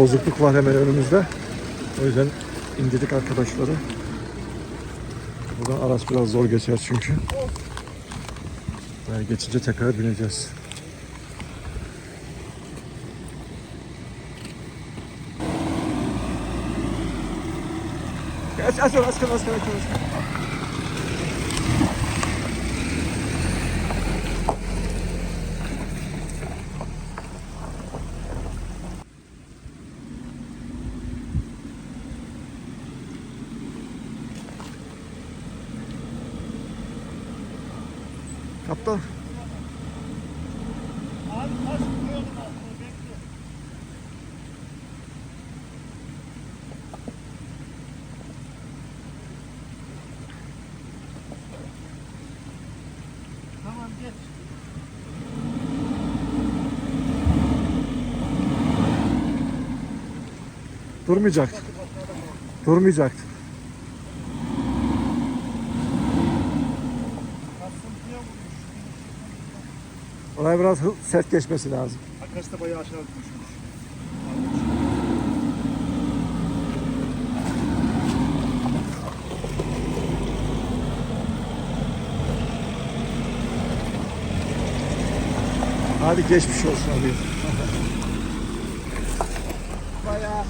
bozukluk var hemen önümüzde. O yüzden indirdik arkadaşları. Buradan araç biraz zor geçer çünkü. Daha geçince tekrar bineceğiz. Aç aç aç aç aç aç aç. Kaptan. Tamam geç. Durmayacaktı. Durmayacaktı. Oraya biraz sert geçmesi lazım. Arkası da bayağı aşağı düşmüş. Hadi geçmiş olsun abi. Bayağı.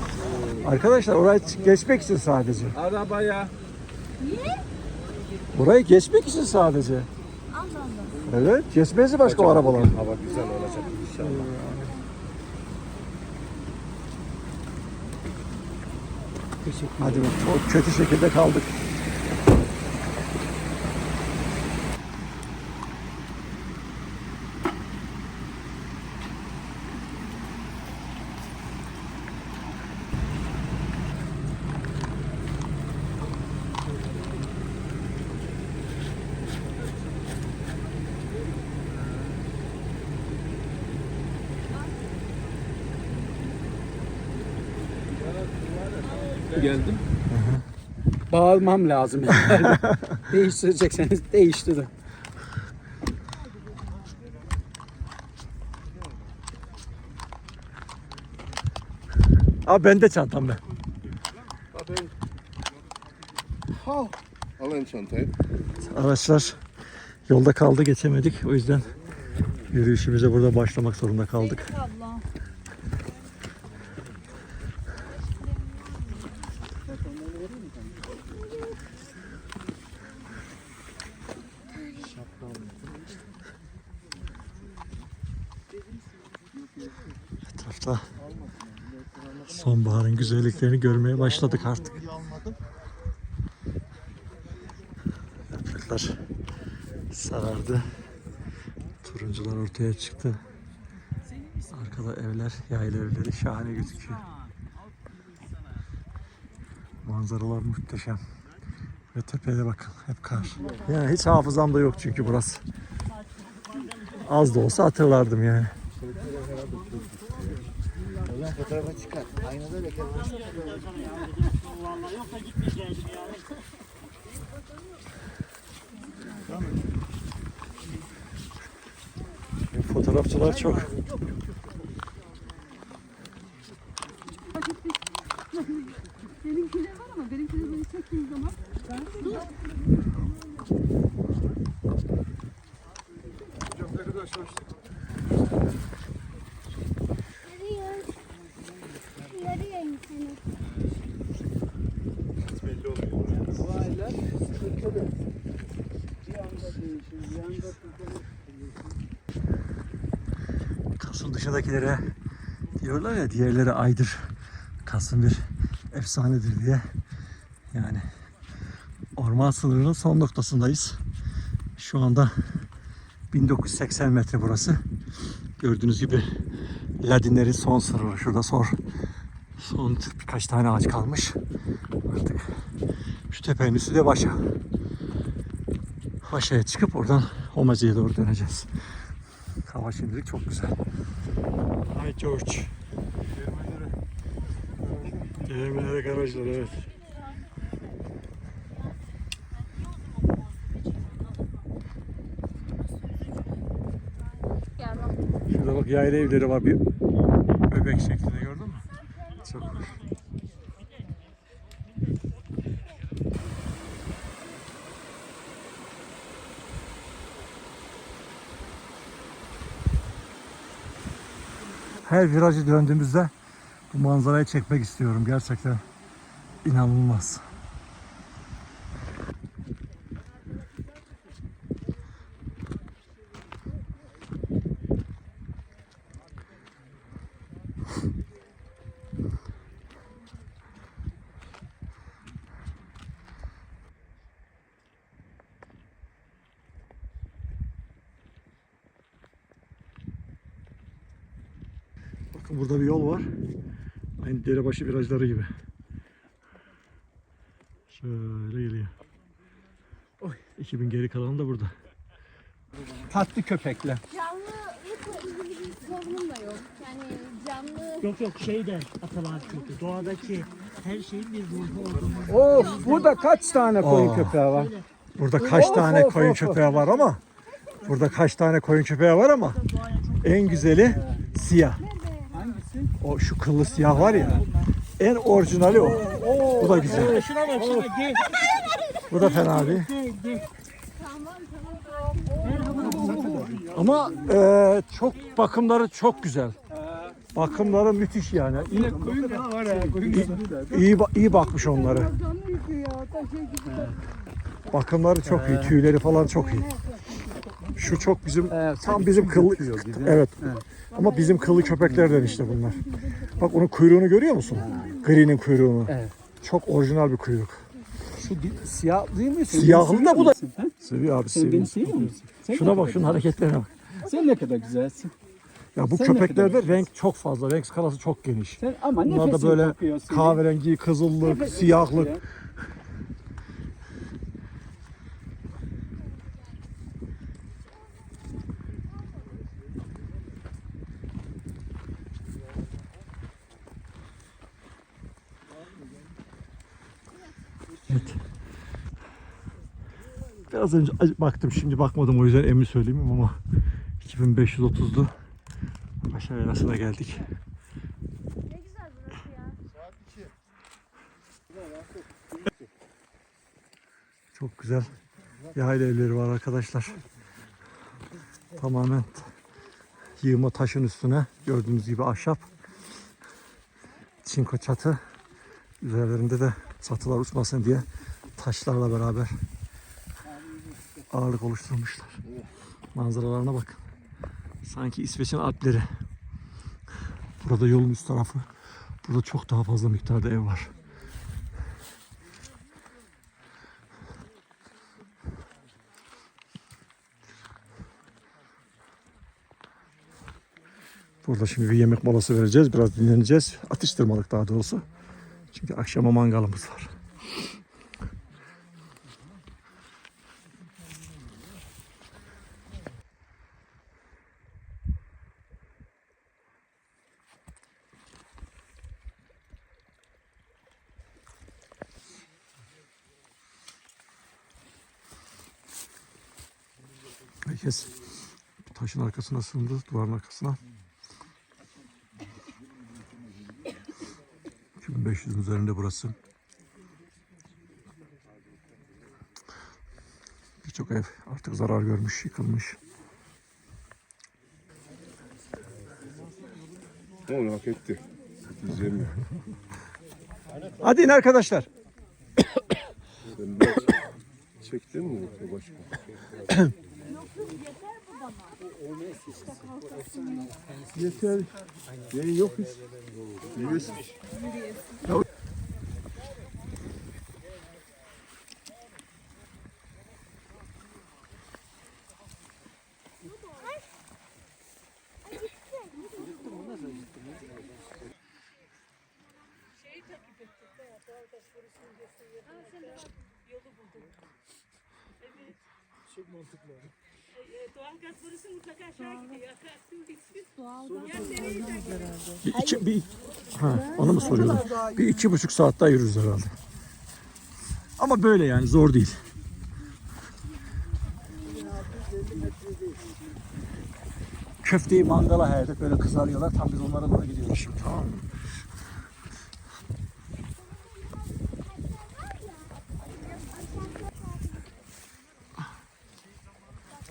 Arkadaşlar orayı geçmek için sadece. Arabaya. Orayı geçmek için sadece. Allah Allah. Evet. Geçmesi başka o arabalar. Hava güzel olacak inşallah. Hadi bak çok kötü şekilde kaldık. Geldim. Bağırmam lazım. Yani. Değiştirecekseniz değiştirin. Abi bende çantam ben. Alın çantayı. Araçlar yolda kaldı geçemedik. O yüzden yürüyüşümüze burada başlamak zorunda kaldık. Allah. Etrafta sonbaharın güzelliklerini görmeye başladık artık. Yapraklar sarardı. Turuncular ortaya çıktı. Arkada evler, yayla evleri şahane gözüküyor. Manzaralar muhteşem. Ve tepeye bakın hep kar. Yani hiç hafızamda yok çünkü burası. Az da olsa hatırlardım yani. Fotoğrafa çıkar. Aynada leke varsa Fotoğrafçılar çok. Benimkiler var ama benimkileri böyle çektiğim zaman dur. Bu aylar sıkıntılı. Bir anda değişir, bir anda sıkıntı. Kasım dışındakilere diyorlar ya diğerleri aydır. Kasım bir efsanedir diye. Yani orman sınırının son noktasındayız. Şu anda 1980 metre burası. Gördüğünüz gibi Ladinlerin son sınırı. Şurada son, son birkaç tane ağaç kalmış. Artık şu tepenin üstü de Vaşa. Vaşa'ya çıkıp oradan Homacı'ya doğru döneceğiz. Hava şimdilik çok güzel. George. Gemileri garajlar evet. Şurada bak yayla evleri var. Bir Öbek şeklinde gördün mü? Çok hoş. Her virajı döndüğümüzde bu manzarayı çekmek istiyorum gerçekten. inanılmaz. Burada bir yol var. Aynı derebaşı virajları gibi. Şöyle geliyor. Oy. 2000 geri kalanı da burada. Tatlı köpekler. Canlı sorunum da yok. Yani canlı Yok yok şey de atalar çünkü doğadaki her şeyin bir ruhu olduğunu. Oh, burada kaç tane koyun Aa. köpeği var? Burada kaç Of, tane of, koyun of, of. köpeği var ama burada kaç tane koyun köpeği var ama en güzeli siyah. O şu kıllı siyah var ya. En orijinali o. Bu da güzel. Şuna bak şuna gel Bu da fena değil. Ama e, çok bakımları çok güzel. Bakımları müthiş yani. İyi, iyi, iyi bakmış onları. Bakımları çok iyi. Tüyleri falan çok iyi. Şu çok bizim Evet, tam bizim kıllı evet. Ama bizim kıllı köpeklerden işte bunlar. Bak onun kuyruğunu görüyor musun? Gri'nin kuyruğunu. Evet. Çok orijinal bir kuyruk. Şu siyah değil mi? Siyahlı da bu da- seviyor abi seviyor. beni seviyor musun? Sen Şuna bak şunun hareketlerine bak. Sen ne kadar güzelsin. Ya bu Sen köpeklerde renk çok fazla. Renk skalası çok geniş. Sen ama Bunlar da nefesin böyle kahverengi, kızıllık, Nefesin siyahlık. kokuyor. Evet. Biraz önce baktım şimdi bakmadım o yüzden emin söyleyeyim ama 2530'du. Aşağı arasına geldik. Ne güzel burası ya. Çok güzel yayla evleri var arkadaşlar. Tamamen yığma taşın üstüne gördüğünüz gibi ahşap. Çinko çatı. Üzerlerinde de çatılar uçmasın diye taşlarla beraber ağırlık oluşturmuşlar. Manzaralarına bakın. Sanki İsveç'in Alpleri. Burada yolun üst tarafı. Burada çok daha fazla miktarda ev var. Burada şimdi bir yemek molası vereceğiz. Biraz dinleneceğiz. Atıştırmalık daha doğrusu. Çünkü akşama mangalımız var. Herkes taşın arkasına sığındı, duvarın arkasına. 2500'ün üzerinde burası. Birçok ev artık zarar görmüş, yıkılmış. Onu hak etti. Diyeceğim ya. Hadi in arkadaşlar. Sen çektin mi yoksa başka? Yeter. Ne yok hiç. Bir iki, bir, ha, onu mu soruyordun? Bir iki buçuk saat daha yürürüz herhalde. Ama böyle yani zor değil. köfteyi mangala herdik böyle kızarıyorlar. Tam biz onlara doğru gidiyoruz şimdi tamam mı?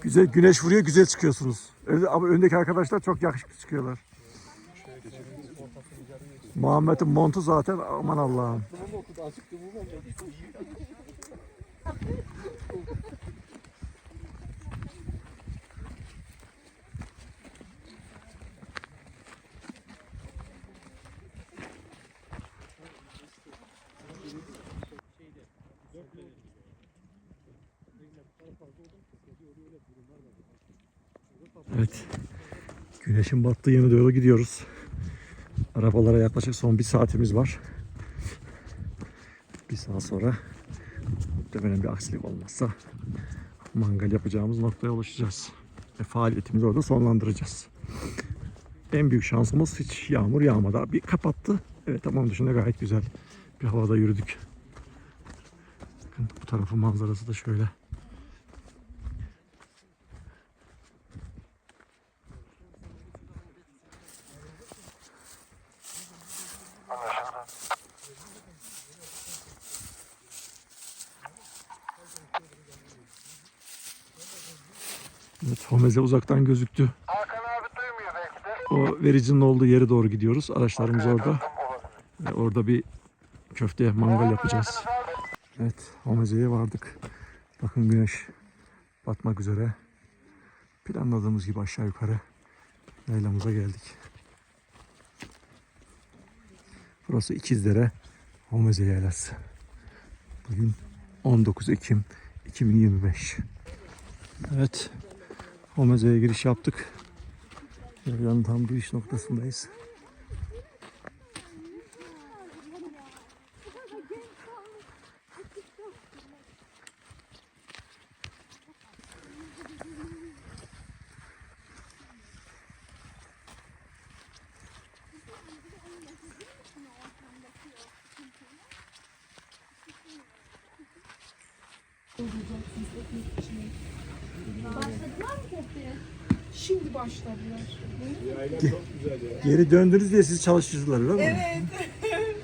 Güzel güneş vuruyor güzel çıkıyorsunuz. Öyle- Ama öndeki arkadaşlar çok yakışıklı çıkıyorlar. Muhammed'in montu zaten aman Allah'ım. Evet. Güneşin battığı yöne doğru gidiyoruz. Arabalara yaklaşık son bir saatimiz var. Bir saat sonra muhtemelen bir aksilik olmazsa mangal yapacağımız noktaya ulaşacağız. Ve faaliyetimizi orada sonlandıracağız. En büyük şansımız hiç yağmur yağmadı. Bir kapattı. Evet tamam dışında gayet güzel bir havada yürüdük. Bakın bu tarafın manzarası da şöyle. Homeze uzaktan gözüktü. O vericinin olduğu yere doğru gidiyoruz. Araçlarımız orada. Ve orada bir köfte mangal yapacağız. Evet, Homeze'ye vardık. Bakın güneş batmak üzere. Planladığımız gibi aşağı yukarı yaylamıza geldik. Burası İkizdere Homeze Yaylası. Bugün 19 Ekim 2025. Evet. Homeze'ye giriş yaptık. Yaylanın tam giriş noktasındayız. Başladılar mı köfteye? Şimdi başladılar. Geri döndünüz diye sizi çalıştırdılar öyle mi? Evet.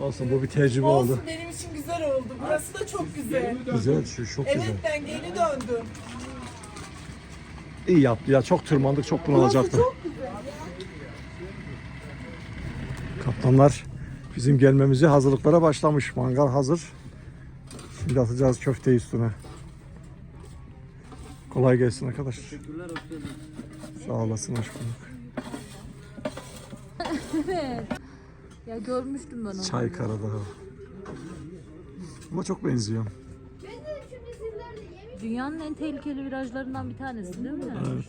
Olsun bu bir tecrübe oldu. Olsun benim için güzel oldu. Burası da çok güzel. Güzel, şu çok güzel. Evet ben geri döndüm. İyi yaptı ya. Çok tırmandık, çok bunalacaktı. Çok güzel. Kaptanlar bizim gelmemizi hazırlıklara başlamış. Mangal hazır. Şimdi atacağız köfteyi üstüne. Kolay gelsin arkadaşlar. Sağ olasın, hoş bulduk. Ya görmüştüm ben onu. Çay Karadağ. Ama çok benziyor. Dünyanın en tehlikeli virajlarından bir tanesi değil mi? Evet.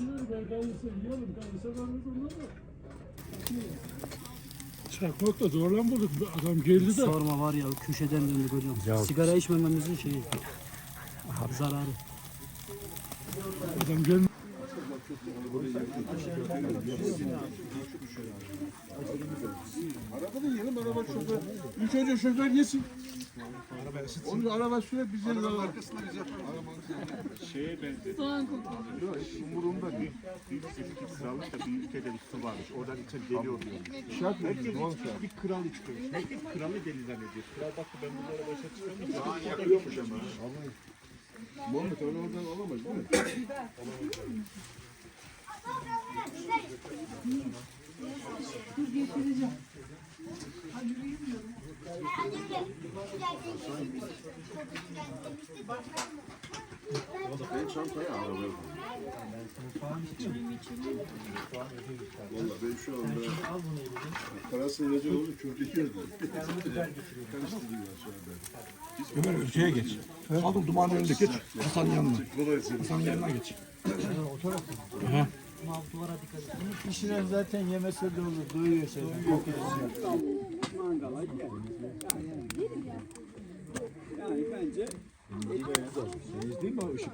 Çakmak da zorlan bulduk. Adam geldi de. Sorma var ya köşeden döndük hocam. Ya- Sigara içmememizin şeyi. Zararı. Adam geldi. Arabada yiyelim araba şoför. İlk önce şoför yesin. Onun araba süre biz yiyelim. Arabanın arkasında biz yaparız. Şeye benziyor. Yok, hiç umurumda değil. Bir eski krallık da bir ülkede bir su varmış. Oradan içeri deli oluyor. Herkes hiç bir kralı çıkıyor. Herkes kralı deli zannediyor. Kral baktı ben bunlara başa çıkamayacağım. Yakıyormuş ama. Muhammed onu oradan alamaz değil mi? Valla ben şu anda parasını verecek oldu köfte yiyordu. Ömer ülkeye geç. Aldım dumanın önünde geç. Hasan yanına. Hasan yanına geç. Kişiler zaten yemese de olur. Doyuyorsa. Değil mi o ışık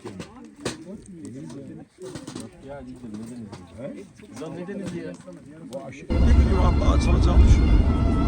Lan ne denizi ya? Bu aşı. Ne bileyim Allah açılacağını düşünüyorum.